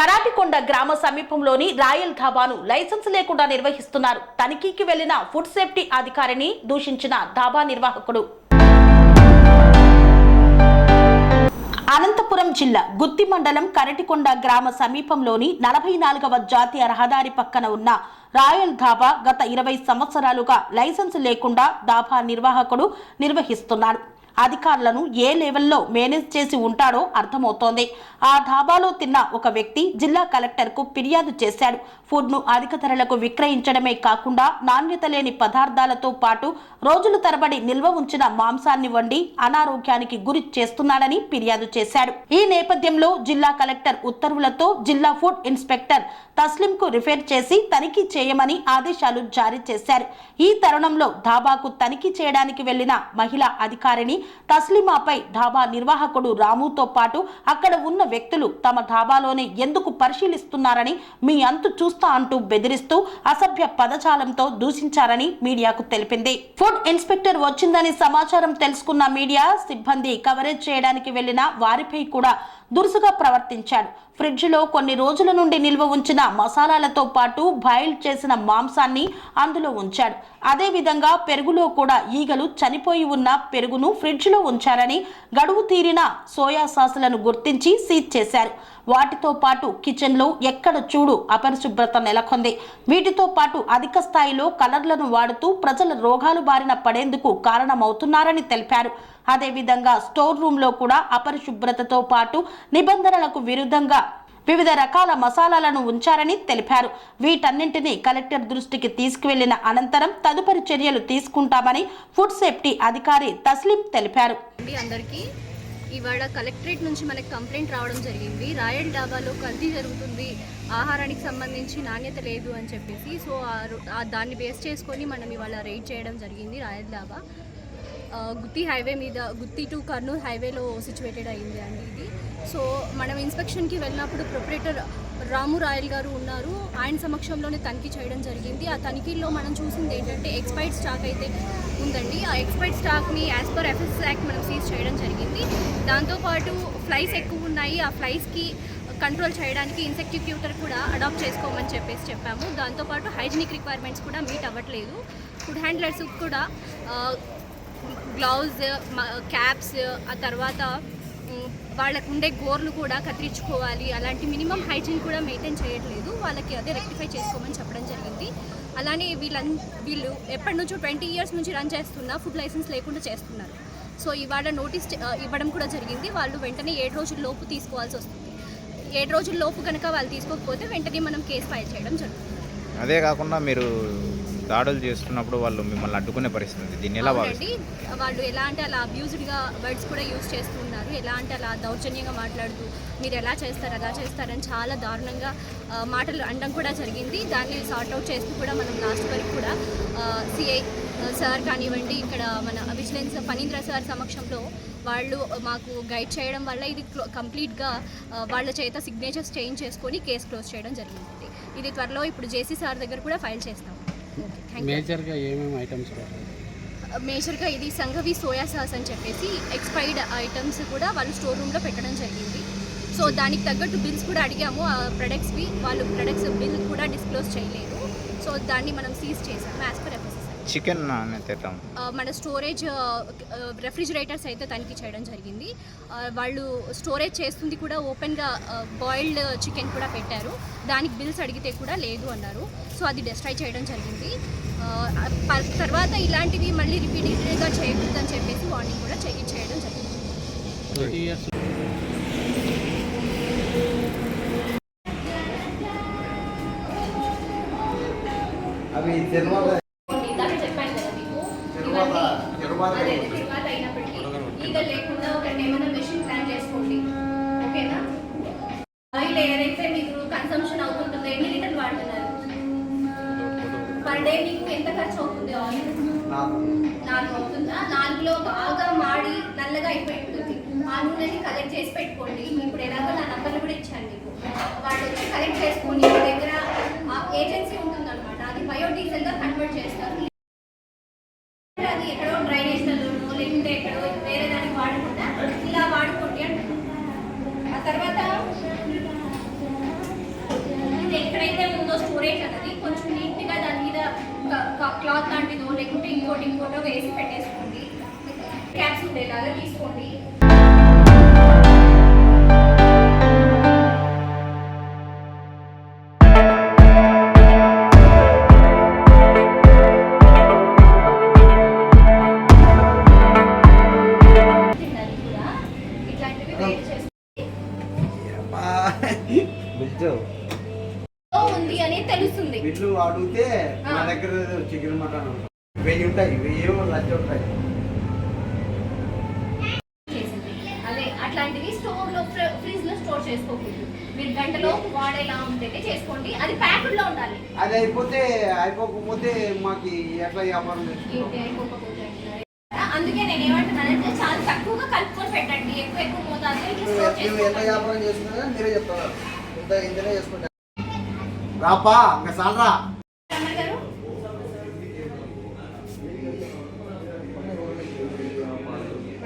కరాటికొండ గ్రామ సమీపంలోని royal ధాబాను licence లేకుండా నిర్వహిస్తున్నారు. తనిఖీకి వెళ్ళిన ఫుడ్ సేఫ్టీ అధికారిని దూషించిన ధాబా నిర్వాహకుడు. అనంతపురం జిల్లా గుత్తి మండలం కరటికొండ గ్రామ సమీపంలోని నలభై నాలుగవ జాతీయ రహదారి పక్కన ఉన్న రాయల్ ధాబా గత ఇరవై సంవత్సరాలుగా లైసెన్స్ లేకుండా ధాబా నిర్వాహకుడు నిర్వహిస్తున్నాడు. అధికారులను ఏ లెవెల్లో మేనేజ్ చేసి ఉంటాడో అర్థమవుతోంది. ఆ ధాబాలో తిన్న ఒక వ్యక్తి జిల్లా కలెక్టర్కు ఫిర్యాదు చేశాడు. ఫుడ్ను అధిక ధరలకు విక్రయించడమే కాకుండా నాణ్యత లేని పదార్థాలతో పాటు రోజుల తరబడి నిల్వ ఉంచిన మాంసాన్ని వండి అనారోగ్యానికి గురి చేస్తున్నాడని ఫిర్యాదు చేశాడు. ఈ నేపథ్యంలో జిల్లా కలెక్టర్ ఉత్తర్వులతో జిల్లా ఫుడ్ ఇన్స్పెక్టర్ తస్లింకు రిఫేర్ చేసి తనిఖీ చేయమని ఆదేశాలు జారీ చేశారు. ఈ తరుణంలో ధాబాకు తనిఖీ చేయడానికి వెళ్ళిన మహిళా అధికారిని తస్లిమాపై ధాబా నిర్వాహకుడు రాముతో పాటు అక్కడ ఉన్న వ్యక్తులు తమ ధాబాలోనే ఎందుకు పరిశీలిస్తున్నారని మీ అంతు చూస్తా అంటూ బెదిరిస్తూ అసభ్య పదజాలంతో దూషించారని మీడియాకు తెలిపింది. ఫుడ్ ఇన్స్పెక్టర్ వచ్చిందని సమాచారం తెలుసుకున్న మీడియా సిబ్బంది కవరేజ్ చేయడానికి వెళ్ళిన వారిపై కూడా దురుసుగా ప్రవర్తించాడు. ఫ్రిడ్జ్లో కొన్ని రోజుల నుండి నిల్వ ఉంచిన మసాలాలతో పాటు బాయిల్ చేసిన మాంసాన్ని అందులో ఉంచాడు. అదేవిధంగా పెరుగులో కూడా ఈగలు చనిపోయి ఉన్న పెరుగును ఫ్రిడ్జ్లో ఉంచారని గడువు తీరిన సోయా సాసులను గుర్తించి సీజ్ చేశారు. వాటితో పాటు కిచెన్లో ఎక్కడ చూడు అపరిశుభ్రత నెలకొంది. వీటితో పాటు అధిక స్థాయిలో కలర్లను వాడుతూ ప్రజల రోగాలు బారిన పడేందుకు కారణమవుతున్నారని తెలిపారు. అదేవిధంగా స్టోర్ రూమ్లో కూడా అపరిశుభ్రతతో పాటు నిబంధనలకు విరుద్ధంగా వివిధ రకాల మసాలాలను ఉంచారని తెలిపారు. వీటన్నింటినీ కలెక్టర్ దృష్టికి తీసుకువెళ్ళిన అనంతరం తదుపరి చర్యలు తీసుకుంటామని ఫుడ్ సేఫ్టీ అధికారి తస్లిం తెలిపారు. అందరికీ ఇవాళ కలెక్టరేట్ నుంచి మనకి కంప్లైంట్ రావడం జరిగింది. రాయల్ డాబాలో కల్తీ జరుగుతుంది. ఆహారానికి సంబంధించి నాణ్యత లేదు అని చెప్పేసి సో ఆ రో- దాన్ని బేస్ చేసుకొని మనం ఇవాళ రైడ్ చేయడం జరిగింది రాయల్ డాబా. గుత్తి హైవే మీద గుత్తి టు కర్నూలు హైవేలో సిచ్యువేటెడ్ అయింది అండి ఇది. సో మనం ఇన్స్పెక్షన్కి వెళ్ళినప్పుడు ప్రొపరేటర్ రాము రాయల్ గారు ఉన్నారు. ఆయన సమక్షంలోనే తనిఖీ చేయడం జరిగింది. ఆ తనిఖీల్లో మనం చూసింది ఏంటంటే ఎక్స్పైర్డ్ స్టాక్ అయితే ఉందండి. ఆ ఎక్స్పైర్డ్ స్టాక్ని యాజ్ పర్ ఎఫ్ఎస్ యాక్ట్ మనం సీజ్ చేయడం జరిగింది. దాంతోపాటు ఫ్లైస్ ఎక్కువ ఉన్నాయి. ఆ ఫ్లైస్కి కంట్రోల్ చేయడానికి ఇన్సెక్టిక్యూటర్ కూడా అడాప్ట్ చేసుకోమని చెప్పేసి చెప్పాము. దాంతోపాటు హైజీనిక్ రిక్వైర్మెంట్స్ కూడా మీట్ అవ్వట్లేదు. ఫుడ్ హ్యాండ్లర్స్ కూడా గ్లౌజ్ క్యాప్స్ ఆ తర్వాత వాళ్ళకు ఉండే గోర్లు కూడా కత్తిరించుకోవాలి. అలాంటి మినిమం హైజీన్ కూడా మెయింటైన్ చేయట్లేదు. వాళ్ళకి అదే రెక్టిఫై చేసుకోమని చెప్పడం జరిగింది. అలానే వీళ్ళన్ వీళ్ళు ఎప్పటి నుంచో ట్వంటీ ఇయర్స్ నుంచి రన్ చేస్తున్న ఫుడ్ లైసెన్స్ లేకుండా చేస్తున్నారు. సో ఇవాళ నోటీస్ ఇవ్వడం కూడా జరిగింది. వాళ్ళు వెంటనే ఏడు రోజుల లోపు తీసుకోవాల్సి వస్తుంది. ఏడు రోజుల లోపు కనుక వాళ్ళు తీసుకోకపోతే వెంటనే మనం కేసు ఫైల్ చేయడం జరుగుతుంది. అదే కాకుండా మీరు దాడులు చేస్తున్నప్పుడు వాళ్ళు మిమ్మల్ని అడ్డుకునే పరిస్థితి ఉంది. దీన్ని ఎలా అవునండి. వాళ్ళు ఎలా అంటే అలా అబ్యూజ్డ్గా వర్డ్స్ కూడా యూజ్ చేస్తున్నారు ఎలా అంటే అలా దౌర్జన్యంగా మాట్లాడుతూ మీరు ఎలా చేస్తారు అలా చేస్తారని చాలా దారుణంగా మాటలు అనడం కూడా జరిగింది. దాన్ని సార్ట్ అవుట్ చేస్తూ కూడా మనం లాస్ట్ వరకు కూడా సిఐ సార్ కానివ్వండి ఇక్కడ మన విజిలెన్స్ ఫణీంద్ర సార్ సమక్షంలో వాళ్ళు మాకు గైడ్ చేయడం వల్ల ఇది కంప్లీట్గా వాళ్ళ చేత సిగ్నేచర్స్ చేంజ్ చేసుకొని కేసు క్లోజ్ చేయడం జరిగింది. ఇది త్వరలో ఇప్పుడు జేసీ సార్ దగ్గర కూడా ఫైల్ చేస్తాం మేజర్గా ఏమేమి ఐటమ్స్ మేజర్గా ఇది సంఘవి సోయా సాస్ అని చెప్పేసి ఎక్స్పైర్డ్ ఐటమ్స్ కూడా వాళ్ళు స్టోర్ రూమ్లో పెట్టడం జరిగింది. సో దానికి తగ్గట్టు బిల్స్ కూడా అడిగాము. ఆ ప్రొడక్ట్స్వి వాళ్ళు ప్రొడక్ట్స్ బిల్ కూడా డిస్క్లోజ్ చేయలేదు. సో దాన్ని మనం సీజ్ చేసాము యాజ్ పర్ చికెన్? మన స్టోరేజ్ రెఫ్రిజిరేటర్స్ అయితే తనిఖీ చేయడం జరిగింది. వాళ్ళు స్టోరేజ్ చేస్తుంది కూడా ఓపెన్గా బాయిల్డ్ చికెన్ కూడా పెట్టారు. దానికి బిల్స్ అడిగితే కూడా లేదు అన్నారు. సో అది డిస్ట్రాయ్ చేయడం జరిగింది. తర్వాత ఇలాంటివి మళ్ళీ రిపీటెడ్గా చేయకూడదని చెప్పేసి వార్నింగ్ కూడా చేయ చేయడం జరిగింది. అవి తిరుమల ఇందాక చెప్పాను కదా మీకు తిరుమల తిరుమల అదే తిరువాత అయినప్పటికీ. ఈగ లేకుండా ఒకటి ఏమైనా మెషిన్ ప్లాన్ చేసుకోండి. ఓకేనా? ఆయిల్ ఏదైతే మీకు కన్సంప్షన్ అవుతుంటుందో. ఎన్ని లీటర్లు వాడుతున్నారు? పర్ డే మీకు ఎంత ఖర్చు అవుతుంది ఆయిల్ నాలుగు అవుతుందా? నాలుగులో బాగా మాడి నల్లగా అయిపోయి ఉంటుంది ఆ నూనెని కలెక్ట్ చేసి పెట్టుకోండి. ఇప్పుడు ఎలాగో నా నంబర్లు కూడా ఇచ్చాను మీకు. వాళ్ళు వచ్చి కలెక్ట్ చేసుకోండి మీ దగ్గర ఏజెన్సీ ఉంటుందన్నమాట. అది బయోడీజిల్గా కన్వర్ట్ చేస్తారు అది ఎక్కడో డ్రైనేజ్లలోనో లేకుంటే ఎక్కడో వేరే దానికి వాడకుండా ఇలా వాడుకోండి అంటున్నాను ఆ తర్వాత కేజ్ అన్నది కొంచెం నీట్గా దాని మీద క్లాత్ లాంటిదో లేకుంటే ఇంకోటి ఇంకోటో వేసి పెట్టేసుకోండి. క్యాప్స్ ఉండేలాగా తీసుకోండి. ఉంది అని తెలుస్తుంది. బిల్లు అడిగితే చికెన్ మటన్ వెయ్యి ఉంటాయి వెయ్యి లక్ష ఉంటాయి. అట్లాంటివి స్టోర్లో స్టోర్ చేసుకోకూడదు. మీరు గంటలో వాడేలా ఉంటేనే చేసుకోండి. అది ప్యాకెట్లో ఉండాలి. అది అయిపోతే అయిపోకపోతే మాకు ఎట్లా వ్యాపారం. అందుకే నేను ఏమంటున్నానంటే చాలా తక్కువగా కలుపుకొని పెట్టండి. ఎక్కువ ఎంత. వ్యాపారం చేస్తున్నా మీరే చెప్తారు. ఇంత ఇంతనే చేసుకుంటా రాపా ఇంకా సాలరా రమణ గారు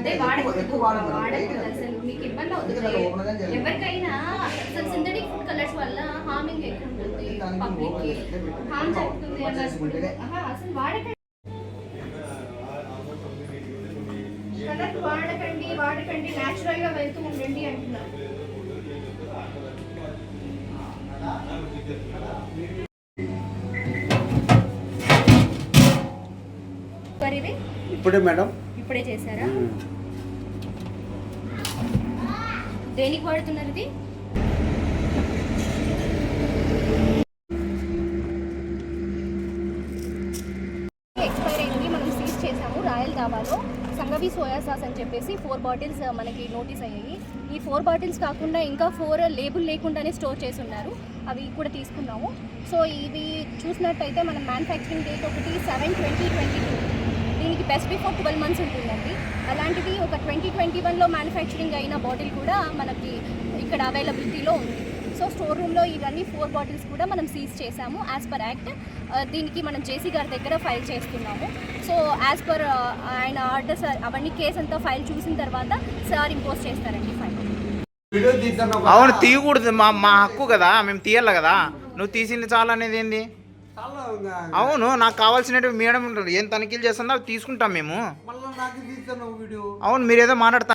అదే వాడకూడదు వాడకూడదు. అసలు? మీకు ఇబ్బంది అవుతుంది. ఎవరికైనా అసలు సింథటిక్ ఫుడ్ కలర్స్ వల్ల హార్మింగ్ ఎక్కువ ఉంటుంది పబ్లిక్కి. హార్మ్ జరుగుతుంది అసలు వాడకండి. కలర్ వాడకండి వాడకండి. న్యాచురల్గా వెళ్తూ ఉండండి అంటున్నారు. ఇవి ఇప్పుడే మేడం? ఇప్పుడే చేశారా? దేనికి వాడుతున్నారు ఇది? ఎక్స్పైర్ అయింది. మనం సీజ్ చేసాము రాయల్ దాబాలో సంగవి సోయా సాస్ అని చెప్పేసి ఫోర్ బాటిల్స్ మనకి నోటీస్ అయ్యాయి. ఈ ఫోర్ బాటిల్స్ కాకుండా ఇంకా ఫోర్ లేబుల్ లేకుండానే స్టోర్ చేసి ఉన్నారు అవి కూడా తీసుకున్నాము. సో ఇవి చూసినట్టయితే మనం మ్యానుఫ్యాక్చరింగ్ డేట్ ఒకటి సెవెన్ ట్వంటీ ట్వంటీ టూ దీనికి బెస్ట్ బిఫోర్ ట్వెల్వ్ మంత్స్ ఉంటుందండి. అలాంటిది ఒక ట్వంటీ ట్వంటీ వన్లో మ్యానుఫ్యాక్చరింగ్ అయిన బాటిల్ కూడా మనకి ఇక్కడ అవైలబిలిటీలో ఉంది. సో స్టోర్ రూమ్లో ఇవన్నీ ఫోర్ బాటిల్స్ కూడా మనం సీజ్ చేసాము యాజ్ పర్ యాక్ట్ దీనికి మనం జేసీ గారి దగ్గర ఫైల్ చేస్తున్నాము. సో యాజ్ పర్ ఆయన ఆర్డర్స్ అవన్నీ కేసు అంతా ఫైల్ చూసిన తర్వాత సార్ ఇంపోజ్ చేస్తారండి ఫైల్ అవును తీయకూడదు. మా మా హక్కు కదా. మేము తీయాలి కదా. నువ్వు తీసింది చాలా అనేది ఏంది. అవును నాకు కావాల్సినవి మేడం ఏం తనిఖీలు చేస్తుందో అవి తీసుకుంటాం మేము. అవును మీరేదో మాట్లాడతా